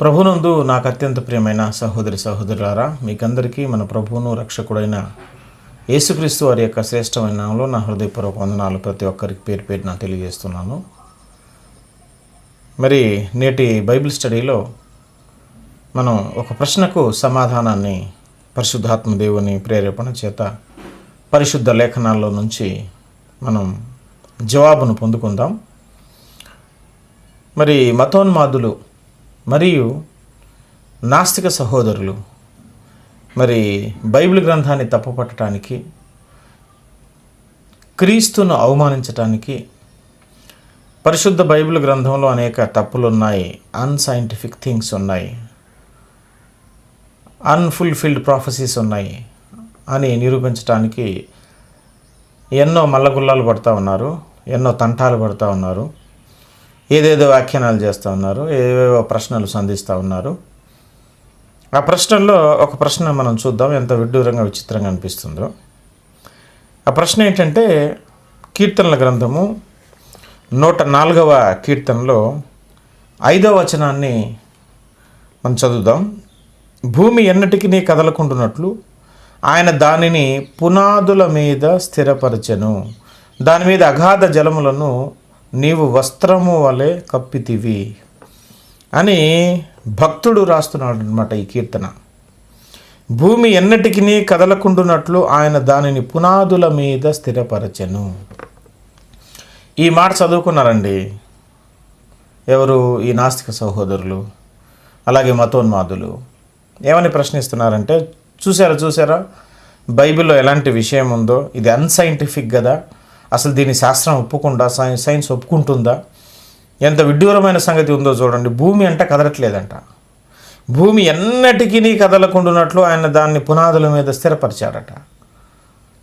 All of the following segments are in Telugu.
ప్రభునందు నాకు అత్యంత ప్రియమైన సహోదరి సహోదరులారా మీకందరికీ మన ప్రభువును రక్షకుడైన యేసుక్రీస్తు వారి యొక్క శ్రేష్టమైన నామంలో నా హృదయపూర్వక వందనాలు ప్రతి ఒక్కరికి పేరు పేరున తెలియజేస్తున్నాను. మరి నేటి బైబిల్ స్టడీలో మనం ఒక ప్రశ్నకు సమాధానాన్ని పరిశుద్ధాత్మ దేవుని ప్రేరేపణ చేత పరిశుద్ధ లేఖనాల్లో నుంచి మనం జవాబును పొందుకుందాం. మరి మతోన్మాదులు మరియు నాస్తిక సహోదరులు మరి బైబిల్ గ్రంథాన్ని తప్పపట్టడానికి క్రీస్తును అవమానించటానికి పరిశుద్ధ బైబిల్ గ్రంథంలో అనేక తప్పులు ఉన్నాయి అన్సైంటిఫిక్ థింగ్స్ ఉన్నాయి అన్ఫుల్ఫిల్డ్ ప్రాఫెసీస్ ఉన్నాయి అని నిరూపించడానికి ఎన్నో మల్లగుల్లాలు పడుతూ ఉన్నారు ఎన్నో తంటాలు పడుతూ ఉన్నారు. ఏదేదో వ్యాఖ్యానాలు చేస్తూ ఉన్నారు ఏవేవో ప్రశ్నలు సంధిస్తూ ఉన్నారు. ఆ ప్రశ్నల్లో ఒక ప్రశ్న మనం చూద్దాం ఎంత విడ్డూరంగా విచిత్రంగా అనిపిస్తుందో. ఆ ప్రశ్న ఏంటంటే కీర్తనల గ్రంథము నూట నాలుగవ కీర్తనలో ఐదవ వచనాన్ని మనం చదువుదాం. భూమి ఎన్నటికి నీ కదలకుంటున్నట్లు ఆయన దానిని పునాదుల మీద స్థిరపరచెను. దాని మీద అగాధ జలములను నీవు వస్త్రము వలె కప్పితివి అని భక్తుడు రాస్తున్నాడు అనమాట ఈ కీర్తన. భూమి ఎన్నటికీ కదలకుండునట్లు ఆయన దానిని పునాదుల మీద స్థిరపరచెను. ఈ మాట చదువుకున్నారండి ఎవరు ఈ నాస్తిక సహోదరులు అలాగే మతోన్మాదులు. ఏమని ప్రశ్నిస్తున్నారంటే చూసారా చూసారా బైబిల్లో ఎలాంటి విషయం ఉందో ఇది అన్సైంటిఫిక్ కదా అసలు దీన్ని శాస్త్రం ఒప్పుకుండా సైన్స్ సైన్స్ ఒప్పుకుంటుందా? ఎంత విడ్డూరమైన సంగతి ఉందో చూడండి. భూమి అంట కదలట్లేదంట. భూమి ఎన్నటికీ కదలకుండున్నట్లు ఆయన దాన్ని పునాదుల మీద స్థిరపరిచాడట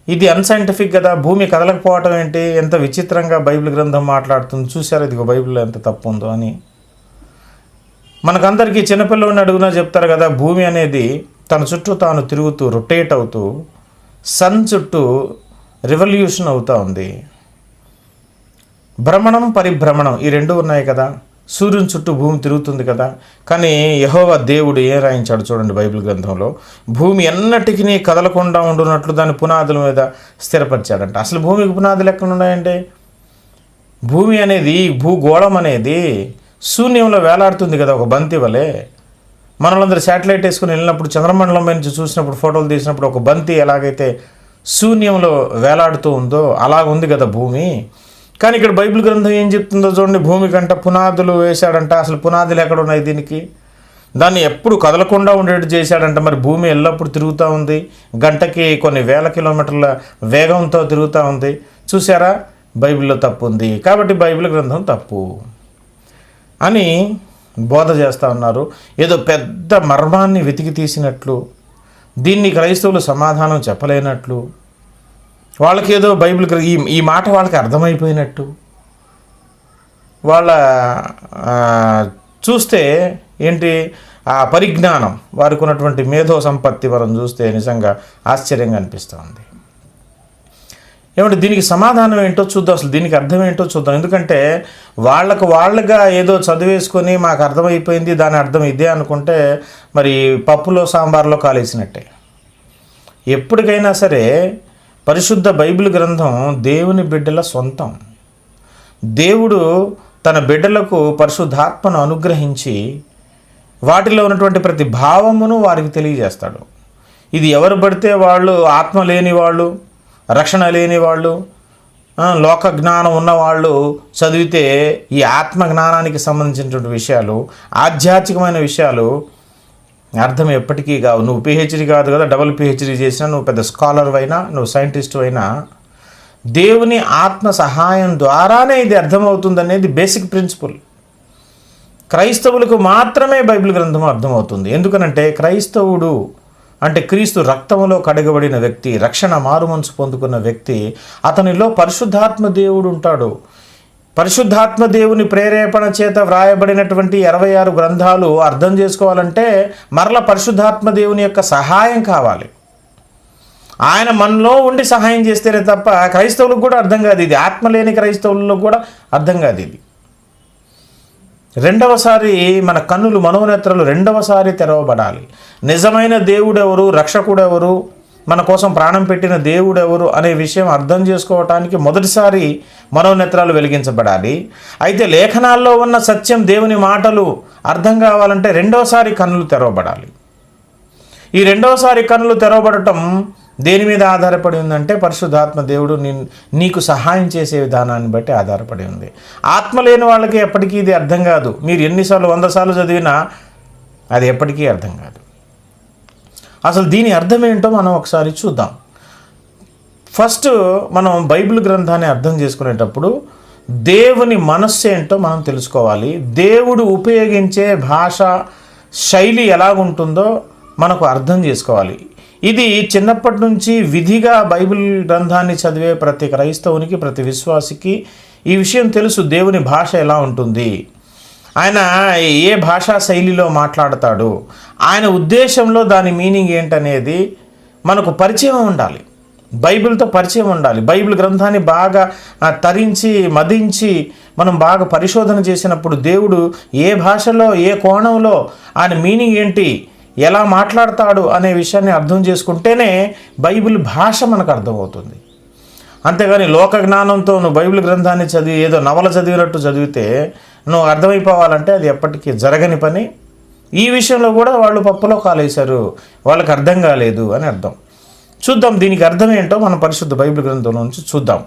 ఇది అన్సైంటిఫిక్ కదా. భూమి కదలకపోవటం ఏంటి? ఎంత విచిత్రంగా బైబిల్ గ్రంథం మాట్లాడుతుంది. చూశారు? ఇదిగో బైబిల్లో ఎంత తప్పు ఉందో అని. మనకందరికీ చిన్నపిల్లని అడుగునా చెప్తారు కదా భూమి అనేది తన చుట్టూ తాను తిరుగుతూ రొటేట్ అవుతూ సన్ చుట్టూ రివల్యూషన్ అవుతూ ఉంది. భ్రమణం పరిభ్రమణం ఈ రెండు ఉన్నాయి కదా. సూర్యుని చుట్టూ భూమి తిరుగుతుంది కదా. కానీ యహోవ దేవుడు ఏం రాయించాడు చూడండి బైబిల్ గ్రంథంలో? భూమి ఎన్నటికీ కదలకుండా ఉండున్నట్లు దాని పునాదుల మీద స్థిరపరిచాడంట. అసలు భూమికి పునాదులు ఎక్కడ ఉన్నాయండి? భూమి అనేది భూగోళం అనేది శూన్యంలో వేలాడుతుంది కదా ఒక బంతి వలె. మనలందరూ శాటిలైట్ వేసుకుని వెళ్ళినప్పుడు చంద్రమండలం నుంచి చూసినప్పుడు ఫోటోలు తీసినప్పుడు ఒక బంతి ఎలాగైతే శూన్యంలో వేలాడుతూ ఉందో అలా ఉంది కదా భూమి. కానీ ఇక్కడ బైబిల్ గ్రంథం ఏం చెప్తుందో చూడండి. భూమి కంట పునాదులు వేశాడంట. అసలు పునాదులు ఎక్కడ ఉన్నాయి దీనికి? దాన్ని ఎప్పుడు కదలకుండా ఉండేట్టు చేశాడంట. మరి భూమి ఎల్లప్పుడు తిరుగుతూ ఉంది. గంటకి కొన్ని వేల కిలోమీటర్ల వేగంతో తిరుగుతూ ఉంది. చూసారా బైబిల్లో తప్పు ఉంది. కాబట్టి బైబిల్ గ్రంథం తప్పు అని బోధ చేస్తూ ఉన్నారు. ఏదో పెద్ద మర్మాన్ని వెతికి తీసినట్లు దీన్ని క్రైస్తవులు సమాధానం చెప్పలేనట్లు వాళ్ళకేదో బైబిల్ ఈ ఈ మాట వాళ్ళకి అర్థమైపోయినట్టు. వాళ్ళ చూస్తే ఏంటి ఆ పరిజ్ఞానం వారికి ఉన్నటువంటి మేధో సంపత్తి మనం చూస్తే నిజంగా ఆశ్చర్యంగా అనిపిస్తుంది. ఏమంటే దీనికి సమాధానం ఏంటో చూద్దాం. అసలు దీనికి అర్థం ఏంటో చూద్దాం. ఎందుకంటే వాళ్ళకు వాళ్ళగా ఏదో చదివేసుకొని మాకు అర్థమైపోయింది దాని అర్థం ఇదే అనుకుంటే మరి పప్పులో సాంబార్లో కాలేసినట్టే. ఎప్పటికైనా సరే పరిశుద్ధ బైబిల్ గ్రంథం దేవుని బిడ్డల సొంతం. దేవుడు తన బిడ్డలకు పరిశుద్ధాత్మను అనుగ్రహించి వాటిలో ఉన్నటువంటి ప్రతి భావమును వారికి తెలియజేస్తాడు. ఇది ఎవరు పడితే వాళ్ళు ఆత్మ లేని వాళ్ళు రక్షణ లేని వాళ్ళు లోక జ్ఞానం ఉన్నవాళ్ళు చదివితే ఈ ఆత్మ జ్ఞానానికి సంబంధించినటువంటి విషయాలు ఆధ్యాత్మికమైన విషయాలు అర్థం ఎప్పటికీ కావు. నువ్వు పిహెచ్డి కాదు కదా డబుల్ పిహెచ్డి చేసినా నువ్వు పెద్ద స్కాలర్ అయినా నువ్వు సైంటిస్ట్ అయినా దేవుని ఆత్మ సహాయం ద్వారానే ఇది అర్థమవుతుంది అనేది బేసిక్ ప్రిన్సిపల్ క్రైస్తవులకు మాత్రమే బైబిల్ గ్రంథం అర్థమవుతుంది. ఎందుకనంటే క్రైస్తవుడు అంటే క్రీస్తు రక్తంలో కడగబడిన వ్యక్తి రక్షణ మారుమనసు పొందుకున్న వ్యక్తి అతనిలో పరిశుద్ధాత్మ దేవుడు ఉంటాడు. పరిశుద్ధాత్మ దేవుని ప్రేరేపణ చేత వ్రాయబడినటువంటి ఇరవై ఆరు గ్రంథాలు అర్థం చేసుకోవాలంటే మరల పరిశుద్ధాత్మ దేవుని యొక్క సహాయం కావాలి. ఆయన మనలో ఉండి సహాయం చేస్తేనే తప్ప క్రైస్తవులకు కూడా అర్థం కాదు ఇది. ఆత్మ లేని క్రైస్తవుల్లో కూడా అర్థం కాదు ఇది. రెండవసారి మన కన్నులు మనోనేత్రాలు రెండవసారి తెరవబడాలి. నిజమైన దేవుడెవరు? రక్షకుడెవరు? మన కోసం ప్రాణం పెట్టిన దేవుడెవరు? అనే విషయం అర్థం చేసుకోవటానికి మొదటిసారి మనోనేత్రాలు వెలిగించబడాలి. అయితే లేఖనాల్లో ఉన్న సత్యం దేవుని మాటలు అర్థం కావాలంటే రెండవసారి కన్నులు తెరవబడాలి. ఈ రెండవసారి కన్నులు తెరవబడటం దేని మీద ఆధారపడి ఉందంటే పరిశుద్ధాత్మ దేవుడు నీ- నీకు సహాయం చేసే విధానాన్ని బట్టి ఆధారపడి ఉంది. ఆత్మ లేని వాళ్ళకి ఎప్పటికీ ఇది అర్థం కాదు. మీరు ఎన్నిసార్లు వంద సార్లు చదివినా అది ఎప్పటికీ అర్థం కాదు. అసలు దీని అర్థం ఏంటో మనం ఒకసారి చూద్దాం. ఫస్ట్ మనం బైబిల్ గ్రంథాన్ని అర్థం చేసుకునేటప్పుడు దేవుని మనస్సు ఏంటో మనం తెలుసుకోవాలి. దేవుడు ఉపయోగించే భాష శైలి ఎలాగుంటుందో మనకు అర్థం చేసుకోవాలి. ఇది చిన్నప్పటి నుంచి విధిగా బైబిల్ గ్రంథాన్ని చదివే ప్రతి క్రైస్తవునికి ప్రతి విశ్వాసికి ఈ విషయం తెలుసు దేవుని భాష ఎలా ఉంటుంది. ఆయన ఏ భాషా శైలిలో మాట్లాడతాడు ఆయన ఉద్దేశంలో దాని మీనింగ్ ఏంటనేది మనకు పరిచయం ఉండాలి. బైబిల్తో పరిచయం ఉండాలి. బైబిల్ గ్రంథాన్ని బాగా తరించి మదించి మనం బాగా పరిశోధన చేసినప్పుడు దేవుడు ఏ భాషలో ఏ కోణంలో ఆయన మీనింగ్ ఏంటి ఎలా మాట్లాడతాడు అనే విషయాన్ని అర్థం చేసుకుంటేనే బైబిల్ భాష మనకు అర్థమవుతుంది. అంతేగాని లోక జ్ఞానంతో నువ్వు బైబిల్ గ్రంథాన్ని చదివి ఏదో నవల చదివినట్టు చదివితే నువ్వు అర్థమైపోవాలంటే అది ఎప్పటికీ జరగని పని. ఈ విషయంలో కూడా వాళ్ళు పప్పులో కాలేశారు వాళ్ళకి అర్థం కాలేదు అని అర్థం. చూద్దాం దీనికి అర్థం ఏంటో మన పరిశుద్ధ బైబిల్ గ్రంథంలో నుంచి చూద్దాం.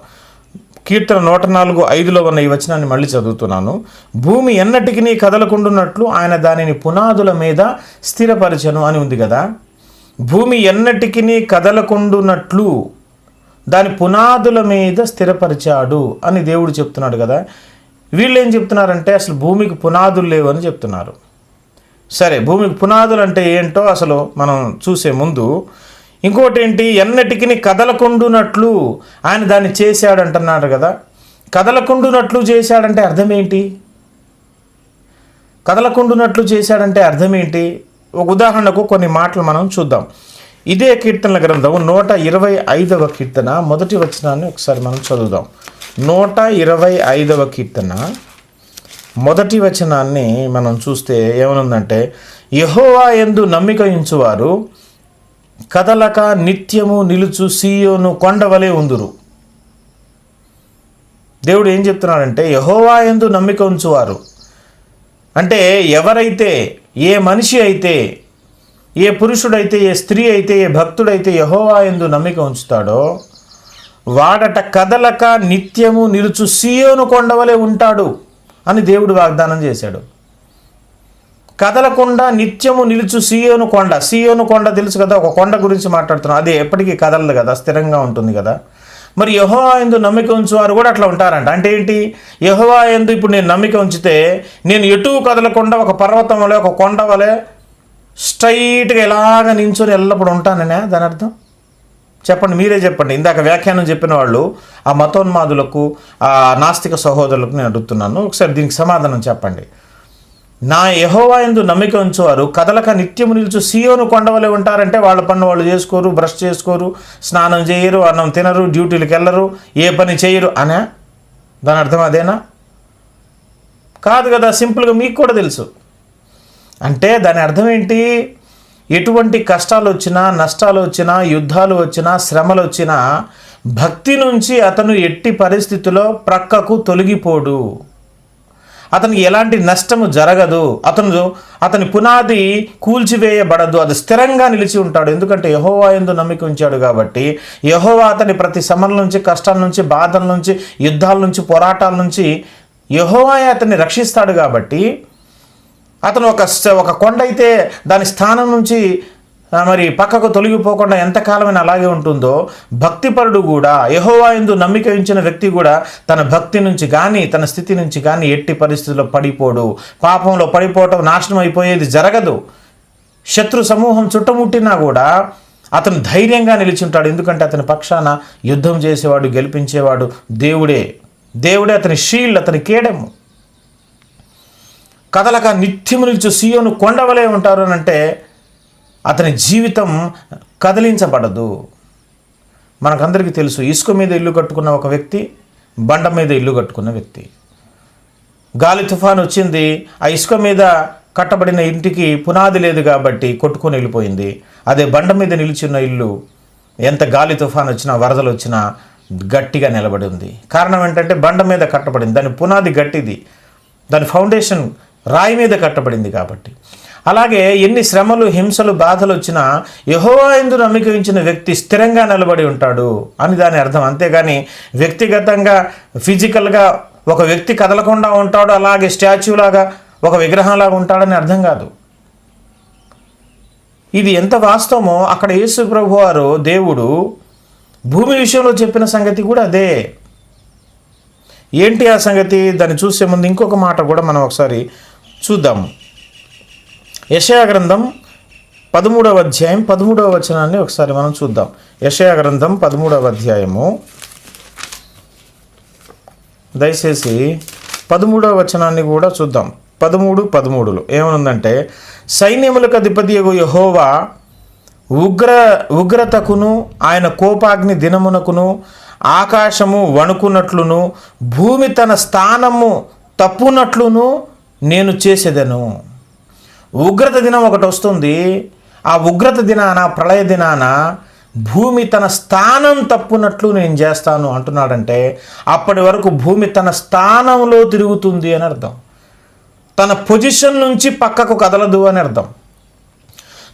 కీర్తన నూట నాలుగు ఐదులో ఉన్న ఈ వచనాన్ని మళ్ళీ చదువుతున్నాను. భూమి ఎన్నటికి కదలకుండున్నట్లు ఆయన దానిని పునాదుల మీద స్థిరపరచను అని ఉంది కదా. భూమి ఎన్నటికి కదలకుండున్నట్లు దాని పునాదుల మీద స్థిరపరిచాడు అని దేవుడు చెప్తున్నాడు కదా. వీళ్ళు ఏం చెప్తున్నారంటే అసలు భూమికి పునాదులు లేవు అని చెప్తున్నారు. సరే భూమికి పునాదులు అంటే ఏంటో అసలు మనం చూసే ముందు ఇంకోటి ఏంటి ఎన్నటికి కదలకుండునట్లు ఆయన దాన్ని చేశాడు అంటున్నాడు కదా. కదలకుండునట్లు చేశాడంటే అర్థం ఏంటి కదలకుండునట్లు చేశాడంటే అర్థం ఏంటి ఒక ఉదాహరణకు కొన్ని మాటలు మనం చూద్దాం. ఇదే కీర్తనల గ్రంథం నూట ఇరవై ఐదవ కీర్తన. మొదటి వచనాన్ని ఒకసారి మనం చదువుదాం. నూట ఇరవై ఐదవ కీర్తన. మొదటి వచనాన్ని మనం చూస్తే ఏమనుందంటే యహోవా ఎందు నమ్మిక ఉంచువారు. కదలక నిత్యము నిలుచు సీయోను కొండవలే ఉందురు. దేవుడు ఏం చెప్తున్నాడంటే యహోవా ఎందు నమ్మిక ఉంచువారు. అంటే ఎవరైతే ఏ మనిషి అయితే ఏ పురుషుడైతే ఏ స్త్రీ అయితే ఏ భక్తుడైతే యహోవా ఎందు నమ్మిక ఉంచుతాడో వాడట కదలక నిత్యము నిలుచు సీయోను కొండవలే ఉంటాడు అని దేవుడు వాగ్దానం చేశాడు. కదలకుండా నిత్యము నిలుచు సీయోను కొండ. సీయోను కొండ తెలుసు కదా ఒక కొండ గురించి మాట్లాడుతున్నాం. అది ఎప్పటికీ కదలదు కదా స్థిరంగా ఉంటుంది కదా. మరి యహోవా ఎందు నమ్మిక ఉంచువారు కూడా అట్లా ఉంటారంట. అంటే ఏంటి? యహోవా ఎందు ఇప్పుడు నేను నమ్మిక ఉంచితే నేను ఎటు కదలకుండా ఒక పర్వతం వలె ఒక కొండ వలె స్ట్రైట్గా ఎలాగ నించుని ఎల్లప్పుడు ఉంటాననే దాని అర్థం? చెప్పండి మీరే చెప్పండి. ఇందాక వ్యాఖ్యానం చెప్పిన వాళ్ళు ఆ మతోన్మాదులకు ఆ నాస్తిక సహోదరులకు నేను అడుగుతున్నాను. ఒకసారి దీనికి సమాధానం చెప్పండి. నా యహోవా ఎందు నమ్మిక ఉంచువారు. కదలక నిత్యము నిలుచు సీయోను కొండవలే ఉంటారంటే వాళ్ళ పన్ను వాళ్ళు చేసుకోరు బ్రష్ చేసుకోరు స్నానం చేయరు అన్నం తినరు డ్యూటీలకు వెళ్ళరు ఏ పని చేయరు అనే దాని అర్థం అదేనా? కాదు కదా సింపుల్గా మీకు కూడా తెలుసు. అంటే దాని అర్థం ఏంటి? ఎటువంటి కష్టాలు వచ్చినా నష్టాలు వచ్చినా యుద్ధాలు వచ్చినా శ్రమలు వచ్చినా భక్తి నుంచి అతను ఎట్టి పరిస్థితిలో ప్రక్కకు తొలగిపోడు. అతనికి ఎలాంటి నష్టము జరగదు. అతను అతని పునాది కూల్చివేయబడదు. అది స్థిరంగా నిలిచి ఉంటాడు. ఎందుకంటే యహోవా ఎందు నమ్మిక ఉంచాడు కాబట్టి యహోవా అతని ప్రతి సమల నుంచి కష్టాల నుంచి బాధల నుంచి యుద్ధాల నుంచి పోరాటాల నుంచి యహోవా అతన్ని రక్షిస్తాడు కాబట్టి అతను ఒక ఒక కొండ అయితే దాని స్థానం నుంచి మరి పక్కకు తొలగిపోకుండా ఎంతకాలమైనా అలాగే ఉంటుందో భక్తిపరుడు కూడా యహోవా ఎందు నమ్మిక ఉంచిన వ్యక్తి కూడా తన భక్తి నుంచి కానీ తన స్థితి నుంచి కానీ ఎట్టి పరిస్థితుల్లో పడిపోడు. పాపంలో పడిపోవటం నాశనం అయిపోయేది జరగదు. శత్రు సమూహం చుట్టముట్టినా కూడా అతను ధైర్యంగా నిలిచి ఉంటాడు ఎందుకంటే అతని పక్షాన యుద్ధం చేసేవాడు గెలిపించేవాడు దేవుడే. దేవుడే అతని షీల్డ్ అతని కేడము. కదలక నిత్యము నిలిచి సీయోను కొండవలే ఉంటారు అని అంటే అతని జీవితం కదిలించబడదు. మనకందరికీ తెలుసు ఇసుక మీద ఇల్లు కట్టుకున్న ఒక వ్యక్తి బండ మీద ఇల్లు కట్టుకున్న వ్యక్తి. గాలి తుఫాన్ వచ్చింది ఆ ఇసుక మీద కట్టబడిన ఇంటికి పునాది లేదు కాబట్టి కొట్టుకొని వెళ్ళిపోయింది. అదే బండ మీద నిలిచిన ఇల్లు ఎంత గాలి తుఫాన్ వచ్చినా వరదలు వచ్చినా గట్టిగా నిలబడి ఉంది. కారణం ఏంటంటే బండ మీద కట్టబడింది దాని పునాది గట్టిది. దాని ఫౌండేషన్ రాయి మీద కట్టబడింది కాబట్టి. అలాగే ఎన్ని శ్రమలు హింసలు బాధలు వచ్చినా యహోవా ఎందు నమ్మిక ఉంచిన వ్యక్తి స్థిరంగా నిలబడి ఉంటాడు అని దాని అర్థం. అంతేగాని వ్యక్తిగతంగా ఫిజికల్గా ఒక వ్యక్తి కదలకుండా ఉంటాడు అలాగే స్టాచ్యూ లాగా ఒక విగ్రహంలాగా ఉంటాడని అర్థం కాదు. ఇది ఎంత వాస్తవమో అక్కడ యేసు ప్రభు వారు దేవుడు భూమి విషయంలో చెప్పిన సంగతి కూడా అదే. ఏంటి ఆ సంగతి? దాన్ని చూసే ముందు ఇంకొక మాట కూడా మనం ఒకసారి చూద్దాము. యషయా గ్రంథం పదమూడవ అధ్యాయం పదమూడవ వచనాన్ని ఒకసారి మనం చూద్దాం. యషయా గ్రంథం పదమూడవ అధ్యాయము. దయచేసి పదమూడవ వచనాన్ని కూడా చూద్దాం. పదమూడు పదమూడులో ఏమనుందంటే సైన్యములకు అధిపతియగు యహోవా ఉగ్ర ఉగ్రతకును ఆయన కోపాగ్ని దినమునకును ఆకాశము వణుకున్నట్లును భూమి తన స్థానము తప్పునట్లును నేను చేసేదను. ఉగ్రత దినం ఒకటి వస్తుంది. ఆ ఉగ్రత దినాన ప్రళయ దినాన భూమి తన స్థానం తప్పునట్లు నేను చేస్తాను అంటున్నాడంటే అప్పటి వరకు భూమి తన స్థానంలో తిరుగుతుంది అని అర్థం. తన పొజిషన్ నుంచి పక్కకు కదలదు అని అర్థం.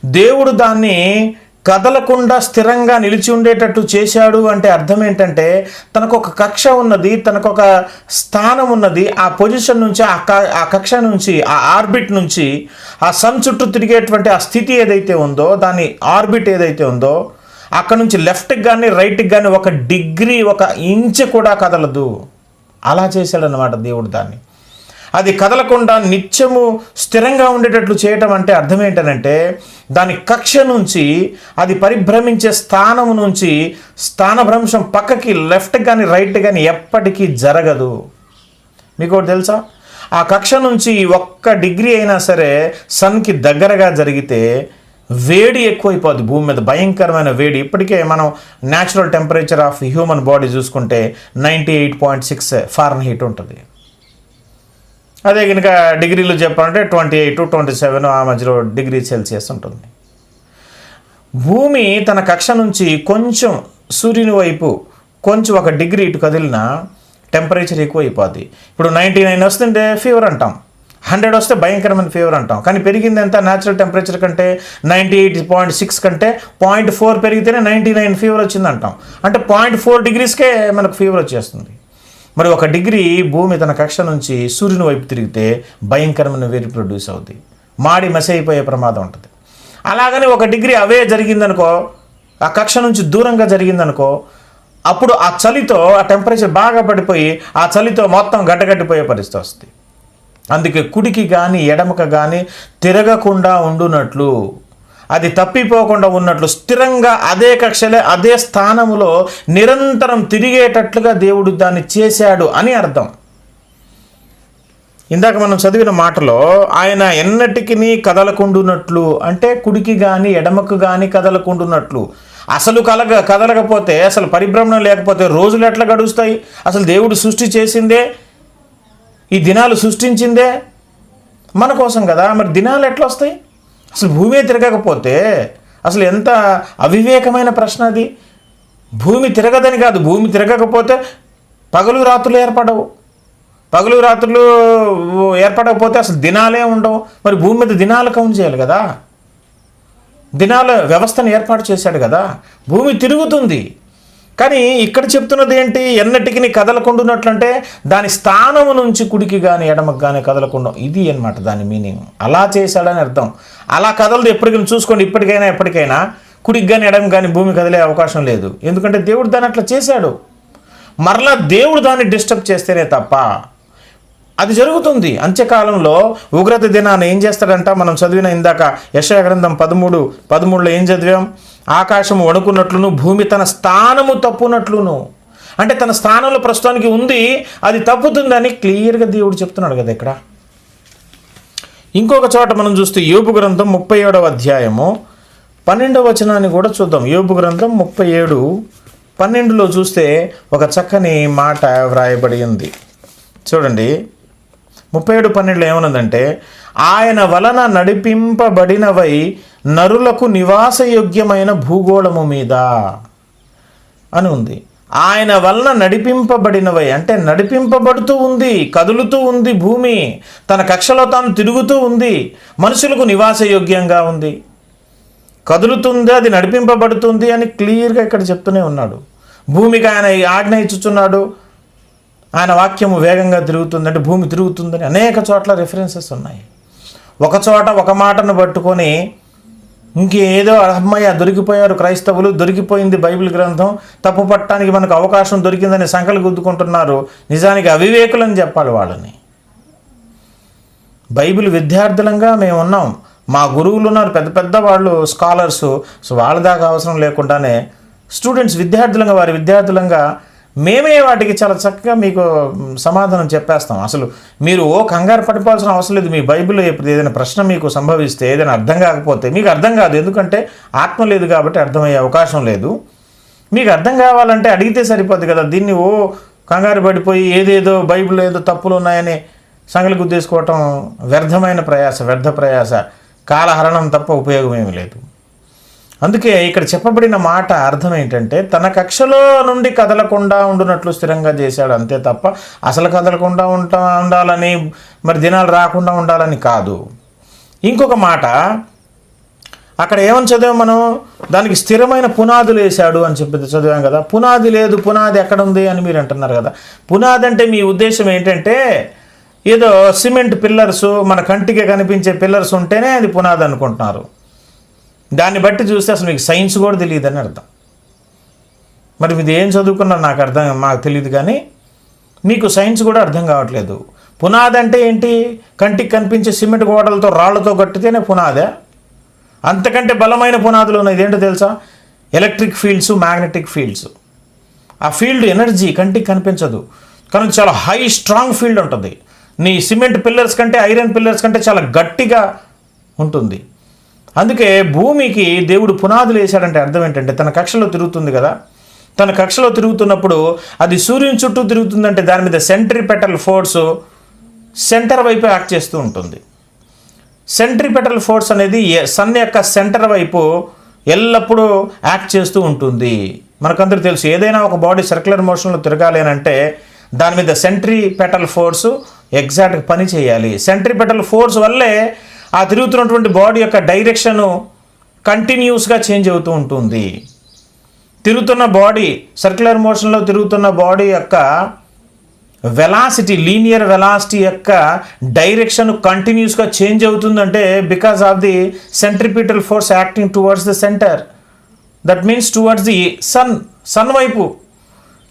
దేవుడు దాన్ని కదలకుండా స్థిరంగా నిలిచి ఉండేటట్టు చేశాడు అంటే అర్థం ఏంటంటే తనకు ఒక కక్ష ఉన్నది తనకు ఒక స్థానం ఉన్నది. ఆ పొజిషన్ నుంచి ఆ క- ఆ కక్ష నుంచి ఆ ఆర్బిట్ నుంచి ఆ సన్ చుట్టూ తిరిగేటువంటి ఆ స్థితి ఏదైతే ఉందో దాని ఆర్బిట్ ఏదైతే ఉందో అక్కడ నుంచి లెఫ్ట్కి కానీ రైట్కి కానీ ఒక డిగ్రీ ఒక ఇంచ్ కూడా కదలదు. అలా చేశాడనమాట దేవుడు దాన్ని. అది కదలకుండా నిత్యము స్థిరంగా ఉండేటట్లు చేయటం అంటే అర్థం ఏంటనంటే దాని కక్ష నుంచి అది పరిభ్రమించే స్థానం నుంచి స్థానభ్రంశం పక్కకి లెఫ్ట్ కానీ రైట్ కానీ ఎప్పటికీ జరగదు. మీకు ఒకటి తెలుసా? ఆ కక్ష నుంచి ఒక్క డిగ్రీ అయినా సరే సన్కి దగ్గరగా జరిగితే వేడి ఎక్కువైపోద్ది. భూమి మీద భయంకరమైన వేడి. ఇప్పటికే మనం natural temperature of human body చూసుకుంటే ninety eight point six Fahrenheit ఉంటుంది. అదే కనుక డిగ్రీలు చెప్పాలంటే ట్వంటీ ఎయిట్ ట్వంటీ సెవెన్ ఆ మధ్యలో డిగ్రీ సెల్సియస్ ఉంటుంది. భూమి తన కక్ష నుంచి కొంచెం సూర్యుని వైపు కొంచెం ఒక డిగ్రీ ఇటు కదిలినా టెంపరేచర్ ఎక్కువ అయిపోద్ది ఇప్పుడు నైంటీ నైన్ వస్తుంటే ఫీవర్ అంటాం. హండ్రెడ్ వస్తే భయంకరమైన ఫీవర్ అంటాం. కానీ పెరిగింది ఎంత? న్యాచురల్ టెంపరేచర్ కంటే నైంటీ ఎయిట్ పాయింట్ సిక్స్ కంటే పాయింట్ ఫోర్ పెరిగితేనే నైంటీ నైన్ ఫీవర్ వచ్చింది అంటాం అంటే పాయింట్ ఫోర్ డిగ్రీస్కే మనకు ఫీవర్ వచ్చేస్తుంది. మరి ఒక డిగ్రీ భూమి తన కక్ష నుంచి సూర్యుని వైపు తిరిగితే భయంకరమైన వేడి ప్రొడ్యూస్ అవుతుంది మాడి మసి అయిపోయే ప్రమాదం ఉంటుంది. అలాగని ఒక డిగ్రీ అవే జరిగిందనుకో ఆ కక్ష నుంచి దూరంగా జరిగిందనుకో అప్పుడు ఆ చలితో ఆ టెంపరేచర్ బాగా పడిపోయి ఆ చలితో మొత్తం గడ్డగట్టిపోయే పరిస్థితి వస్తుంది. అందుకే కుడికి కానీ ఎడమక కానీ తిరగకుండా ఉండునట్లు అది తప్పిపోకుండా ఉన్నట్లు స్థిరంగా అదే కక్షలే అదే స్థానములో నిరంతరం తిరిగేటట్లుగా దేవుడు దాన్ని చేశాడు అని అర్థం. ఇందాక మనం చదివిన మాటలో ఆయన ఎన్నటికి కదలకుండునట్లు అంటే కుడికి కానీ ఎడమకు కానీ కదలకుండునట్లు. అసలు కలగ కదలకపోతే అసలు పరిభ్రమణం లేకపోతే రోజులు ఎట్లా గడుస్తాయి? అసలు దేవుడు సృష్టి చేసిందే? ఈ దినాలు సృష్టించిందే? మన కోసం కదా. మరి దినాలు ఎట్లా వస్తాయి? అసలు భూమి తిరగకపోతే అసలు ఎంత అవివేకమైన ప్రశ్న అది? భూమి తిరగదని కాదు భూమి తిరగకపోతే పగలు రాత్రులు ఏర్పడవు. పగలు రాత్రులు ఏర్పడకపోతే అసలు దినాలే ఉండవు. మరి భూమి మీద దినాలు కౌంట్ చేయాలి కదా? దినాల వ్యవస్థను ఏర్పాటు చేశాడు కదా? భూమి తిరుగుతుంది. కానీ ఇక్కడ చెప్తున్నది ఏంటి? ఎన్నటికి కదలకుండునట్లంటే దాని స్థానము నుంచి కుడికి కానీ ఎడమకు కానీ కదలకుండా. ఇది అన్నమాట దాని మీనింగ్. అలా చేశాడని అర్థం. అలా కదలదు ఎప్పటికైనా. చూసుకోండి ఇప్పటికైనా ఎప్పటికైనా కుడికి కానీ ఎడమ కానీ భూమి కదిలే అవకాశం లేదు. ఎందుకంటే దేవుడు దాన్ని అట్లా చేశాడు. మరలా దేవుడు దాన్ని డిస్టర్బ్ చేస్తేనే తప్ప అది జరుగుతుంది. అంత్యకాలంలో ఉగ్రత దినాన్ని ఏం చేస్తాడంట? మనం చదివిన ఇందాక యశయ గ్రంథం పదమూడు పదమూడులో ఏం చదివాం? ఆకాశం వణుకున్నట్లును భూమి తన స్థానము తప్పునట్లును. అంటే తన స్థానంలో ప్రస్తుతానికి ఉంది అది తప్పుతుందని క్లియర్గా దేవుడు చెప్తున్నాడు కదా ఇక్కడ. ఇంకొక చోట మనం చూస్తే యోపు గ్రంథం ముప్పై ఏడవ అధ్యాయము పన్నెండవ వచనాన్ని కూడా చూద్దాం. యోపు గ్రంథం ముప్పై ఏడు పన్నెండులో చూస్తే ఒక చక్కని మాట వ్రాయబడి ఉంది. చూడండి. ముప్పై ఏడు పన్నెండులో ఏమనుందంటే ఆయన వలన నడిపింపబడినవై నరులకు నివాసయోగ్యమైన భూగోళము మీద అని ఉంది. ఆయన వలన నడిపింపబడినవై అంటే నడిపింపబడుతూ ఉంది కదులుతూ ఉంది భూమి తన కక్షలో తాను తిరుగుతూ ఉంది మనుషులకు నివాసయోగ్యంగా ఉంది. కదులుతుంది అది నడిపింపబడుతుంది అని క్లియర్గా ఇక్కడ చెప్తూనే ఉన్నాడు. భూమికి ఆయన ఆజ్ఞ ఇచ్చుచున్నాడు. ఆయన వాక్యము వేగంగా తిరుగుతుంది అంటే భూమి తిరుగుతుందని అనేక చోట్ల రిఫరెన్సెస్ ఉన్నాయి. ఒక చోట ఒక మాటను పట్టుకొని ఇంకేదో అమ్మయ్య దొరికిపోయారు క్రైస్తవులు దొరికిపోయింది బైబిల్ గ్రంథం తప్పు పట్టడానికి మనకు అవకాశం దొరికిందని సంకలు గుద్దుకుంటున్నారు. నిజానికి అవివేకులని చెప్పాలి వాళ్ళని. బైబిల్ విద్యార్థులంగా మేము ఉన్నాం. మా గురువులు ఉన్నారు పెద్ద పెద్ద వాళ్ళు స్కాలర్స్. సో వాళ్ళ దాకా అవసరం లేకుండానే స్టూడెంట్స్ విద్యార్థులంగా వారి విద్యార్థులంగా మేమే వాటికి చాలా చక్కగా మీకు సమాధానం చెప్పేస్తాం. అసలు మీరు ఓ కంగారు పడిపోవాల్సిన అవసరం లేదు. మీ బైబిల్లో ఎప్పుడు ఏదైనా ప్రశ్న మీకు సంభవిస్తే ఏదైనా అర్థం కాకపోతే మీకు అర్థం కాదు. ఎందుకంటే ఆత్మ లేదు కాబట్టి అర్థమయ్యే అవకాశం లేదు. మీకు అర్థం కావాలంటే అడిగితే సరిపోద్ది కదా. దీన్ని ఓ కంగారు పడిపోయి ఏదేదో బైబిల్లో ఏదో తప్పులు ఉన్నాయని సంగలి గుద్దేసుకోవటం వ్యర్థమైన ప్రయాస వ్యర్థ ప్రయాస. కాలహరణం తప్ప ఉపయోగం ఏమీ లేదు. అందుకే ఇక్కడ చెప్పబడిన మాట అర్థం ఏంటంటే తన కక్షలో నుండి కదలకుండా ఉండునట్లు స్థిరంగా చేశాడు అంతే తప్ప అసలు కదలకుండా ఉంటా ఉండాలని మరి దినాలు రాకుండా ఉండాలని కాదు. ఇంకొక మాట అక్కడ ఏమని చదివాం మనం? దానికి స్థిరమైన పునాదులు వేశాడు అని చెప్పి చదివాం కదా. పునాది లేదు పునాది ఎక్కడ ఉంది అని మీరు అంటున్నారు కదా. పునాది అంటే మీ ఉద్దేశం ఏంటంటే ఏదో సిమెంట్ పిల్లర్స్ మన కంటికి కనిపించే పిల్లర్స్ ఉంటేనే అది పునాది అనుకుంటున్నారు. దాన్ని బట్టి చూస్తే అసలు మీకు సైన్స్ కూడా తెలియదని అర్థం. మరి ఇది ఏం చదువుకున్నా నాకు అర్థం మాకు తెలియదు కానీ మీకు సైన్స్ కూడా అర్థం కావట్లేదు. పునాది అంటే ఏంటి? కంటికి కనిపించే సిమెంట్ గోడలతో రాళ్ళతో కట్టితేనే పునాదే. అంతకంటే బలమైన పునాదులు ఉన్నాయి. ఇదేంటో తెలుసా? Electric fields magnetic fields. ఆ ఫీల్డ్ ఎనర్జీ కంటికి కనిపించదు. కానీ చాలా హై స్ట్రాంగ్ ఫీల్డ్ ఉంటుంది. నీ సిమెంట్ పిల్లర్స్ కంటే ఐరన్ పిల్లర్స్ కంటే చాలా గట్టిగా ఉంటుంది. అందుకే భూమికి దేవుడు పునాదులు వేశాడంటే అర్థం ఏంటంటే తన కక్షలో తిరుగుతుంది కదా. తన కక్షలో తిరుగుతున్నప్పుడు అది సూర్యుని చుట్టూ తిరుగుతుందంటే దాని మీద సెంట్రిపెటల్ ఫోర్స్ సెంటర్ వైపు యాక్ట్ చేస్తూ ఉంటుంది. సెంట్రిపెటల్ ఫోర్స్ అనేది సన్ యొక్క సెంటర్ వైపు ఎల్లప్పుడూ యాక్ట్ చేస్తూ ఉంటుంది. మనకందరూ తెలుసు ఏదైనా ఒక బాడీ సర్క్యులర్ మోషన్లో తిరగాలి అని అంటే దాని మీద సెంట్రిపెటల్ ఫోర్సు ఎగ్జాక్ట్గా పని చేయాలి. సెంట్రిపెటల్ ఫోర్స్ వల్లే ఆ తిరుగుతున్నటువంటి బాడీ యొక్క డైరెక్షను కంటిన్యూస్గా చేంజ్ అవుతూ ఉంటుంది. తిరుగుతున్న బాడీ సర్క్యులర్ మోషన్లో తిరుగుతున్న బాడీ యొక్క వెలాసిటీ లీనియర్ వెలాసిటీ యొక్క డైరెక్షన్ కంటిన్యూస్గా చేంజ్ అవుతుందంటే because of the centripetal force acting towards the centre that means towards the sun sun వైపు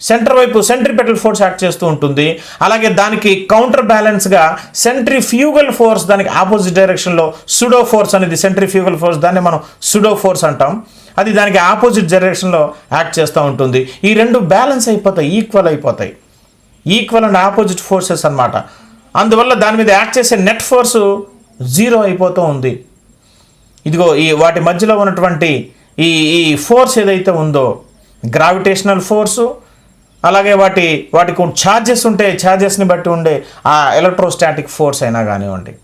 సెంటర్ వైపు సెంట్రిపెటల్ ఫోర్స్ యాక్ట్ చేస్తూ ఉంటుంది. అలాగే దానికి కౌంటర్ బ్యాలెన్స్గా సెంట్రిఫ్యూగల్ ఫోర్స్ దానికి ఆపోజిట్ డైరెక్షన్లో సుడో ఫోర్స్ అనేది సెంట్రిఫ్యూగల్ ఫోర్స్ దాన్ని మనం సుడో ఫోర్స్ అంటాం. అది దానికి ఆపోజిట్ డైరెక్షన్లో యాక్ట్ చేస్తూ ఉంటుంది. ఈ రెండు బ్యాలెన్స్ అయిపోతాయి ఈక్వల్ అయిపోతాయి. ఈక్వల్ అండ్ ఆపోజిట్ ఫోర్సెస్ అన్నమాట. అందువల్ల దాని మీద యాక్ట్ చేసే నెట్ ఫోర్సు జీరో అయిపోతూ ఉంది. ఇదిగో ఈ వాటి మధ్యలో ఉన్నటువంటి ఈ ఈ ఫోర్స్ ఏదైతే ఉందో గ్రావిటేషనల్ ఫోర్సు అలాగే వాటి వాటికి ఛార్జెస్ ఉంటే ఛార్జెస్ని బట్టి ఉండే ఆ ఎలక్ట్రోస్టాటిక్ ఫోర్స్ అయినా కానివ్వండి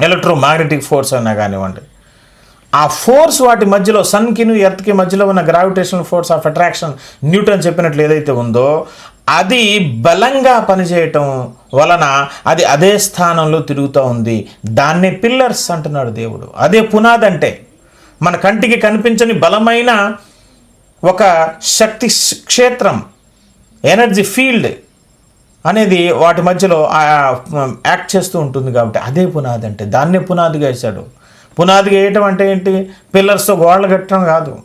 ఎలక్ట్రోమాగ్నెటిక్ ఫోర్స్ అయినా కానివ్వండి ఆ ఫోర్స్ వాటి మధ్యలో సన్కిను ఎర్త్కి మధ్యలో ఉన్న gravitational force of attraction Newton చెప్పినట్లు ఏదైతే ఉందో అది బలంగా పనిచేయటం వలన అది అదే స్థానంలో తిరుగుతూ ఉంది. దాన్నే పిల్లర్స్ అంటున్నాడు దేవుడు. అదే పునాది అంటే మన కంటికి కనిపించని బలమైన ఒక శక్తి క్షేత్రం ఎనర్జీ ఫీల్డ్ అనేది వాటి మధ్యలో యాక్ట్ చేస్తూ ఉంటుంది కాబట్టి అదే పునాది అంటే దాన్నే పునాదిగా వేశాడు. పునాదిగా వేయటం అంటే ఏంటి? పిల్లర్స్తో గోడలు కట్టడం కాదు.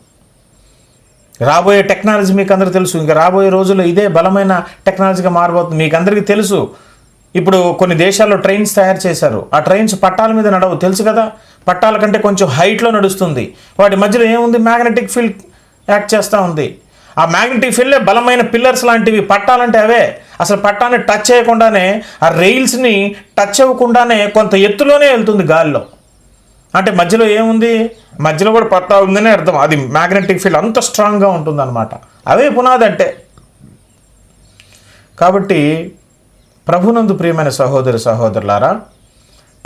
రాబోయే టెక్నాలజీ మీకు అందరికీ తెలుసు. ఇంకా రాబోయే రోజుల్లో ఇదే బలమైన టెక్నాలజీగా మారబోతుంది. మీకు అందరికీ తెలుసు. ఇప్పుడు కొన్ని దేశాల్లో ట్రైన్స్ తయారు చేశారు. ఆ ట్రైన్స్ పట్టాల మీద నడవు. తెలుసు కదా? పట్టాల కంటే కొంచెం హైట్లో నడుస్తుంది. వాటి మధ్యలో ఏముంది? మ్యాగ్నెటిక్ ఫీల్డ్ యాక్ట్ చేస్తూ ఉంది. ఆ మ్యాగ్నెటిక్ ఫీల్డే బలమైన పిల్లర్స్ లాంటివి పట్టాలంటే అవే. అసలు పట్టాన్ని టచ్ చేయకుండానే ఆ రైల్స్ని టచ్ అవ్వకుండానే కొంత ఎత్తులోనే వెళ్తుంది గాల్లో. అంటే మధ్యలో ఏముంది? మధ్యలో కూడా పట్టా ఉందనే అర్థం. అది మ్యాగ్నెటిక్ ఫీల్డ్ అంత స్ట్రాంగ్గా ఉంటుంది అనమాట అవే పునాది అంటే. కాబట్టి ప్రభునందు ప్రియమైన సహోదరి సహోదరులారా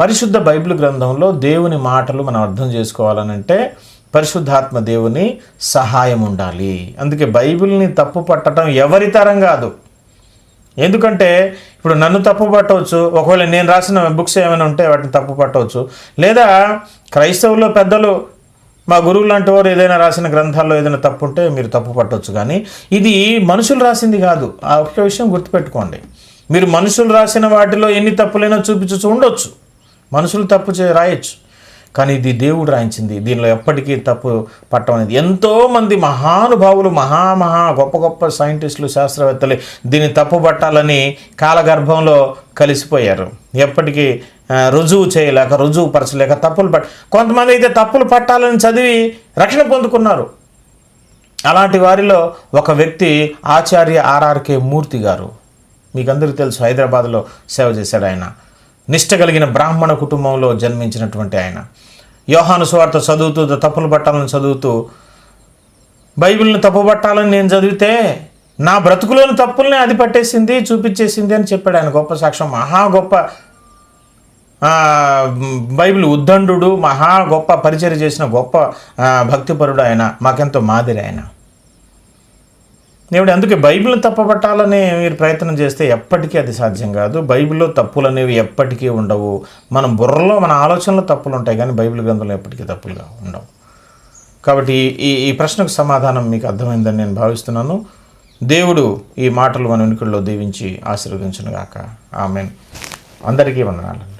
పరిశుద్ధ బైబిల్ గ్రంథంలో దేవుని మాటలు మనం అర్థం చేసుకోవాలనంటే పరిశుద్ధాత్మ దేవుని సహాయం ఉండాలి. అందుకే బైబిల్ని తప్పు పట్టడం ఎవరి తరం కాదు. ఎందుకంటే ఇప్పుడు నన్ను తప్పు పట్టవచ్చు ఒకవేళ నేను రాసిన బుక్స్ ఏమైనా ఉంటే వాటిని తప్పు పట్టవచ్చు. లేదా క్రైస్తవుల్లో పెద్దలు మా గురువు లాంటి వారు ఏదైనా రాసిన గ్రంథాల్లో ఏదైనా తప్పు ఉంటే మీరు తప్పు పట్టవచ్చు. కానీ ఇది మనుషులు రాసింది కాదు. ఆ ఒక్క విషయం గుర్తుపెట్టుకోండి. మీరు మనుషులు రాసిన వాటిలో ఎన్ని తప్పులైనా చూపించచ్చు ఉండొచ్చు. మనుషులు తప్పు చే రాయొచ్చు. కానీ ఇది దేవుడు రాయించింది. దీనిలో ఎప్పటికీ తప్పు పట్టం అనేది. ఎంతోమంది మహానుభావులు మహామహా గొప్ప గొప్ప సైంటిస్టులు శాస్త్రవేత్తలు దీన్ని తప్పు పట్టాలని కాలగర్భంలో కలిసిపోయారు. ఎప్పటికీ రుజువు చేయలేక రుజువు పరచలేక తప్పులు పట్ట కొంతమంది అయితే తప్పులు పట్టాలని చదివి రక్షణ పొందుకున్నారు. అలాంటి వారిలో ఒక వ్యక్తి ఆచార్య ఆర్ఆర్కే మూర్తి గారు. మీకందరికీ తెలుసు హైదరాబాద్లో సేవ చేశాడు ఆయన. నిష్ట కలిగిన బ్రాహ్మణ కుటుంబంలో జన్మించినటువంటి ఆయన. యోహాను సువార్త చదువుతూ తప్పులు పట్టాలని చదువుతూ బైబిల్ని తప్పు పట్టాలని నేను చదివితే నా బ్రతుకులోని తప్పుల్ని అది పట్టేసింది చూపించేసింది అని చెప్పాడు. ఆయన గొప్ప సాక్ష్యం మహా గొప్ప బైబిల్ ఉద్దండు మహా గొప్ప పరిచయం చేసిన గొప్ప భక్తిపరుడు ఆయన మాకెంతో మాదిరి ఆయన. దేవుడు అందుకే బైబిల్ని తప్పబట్టాలని మీరు ప్రయత్నం చేస్తే ఎప్పటికీ అది సాధ్యం కాదు. బైబిల్లో తప్పులు అనేవి ఎప్పటికీ ఉండవు. మన బుర్రలో మన ఆలోచనలో తప్పులు ఉంటాయి కానీ బైబిల్ గ్రంథంలో ఎప్పటికీ తప్పులుగా ఉండవు. కాబట్టి ఈ ఈ ప్రశ్నకు సమాధానం మీకు అర్థమైందని నేను భావిస్తున్నాను. దేవుడు ఈ మాటలు మన వెనుకల్లో దీవించి ఆశీర్వదించునుగాక. ఆమెన్. అందరికీ వందనాలు.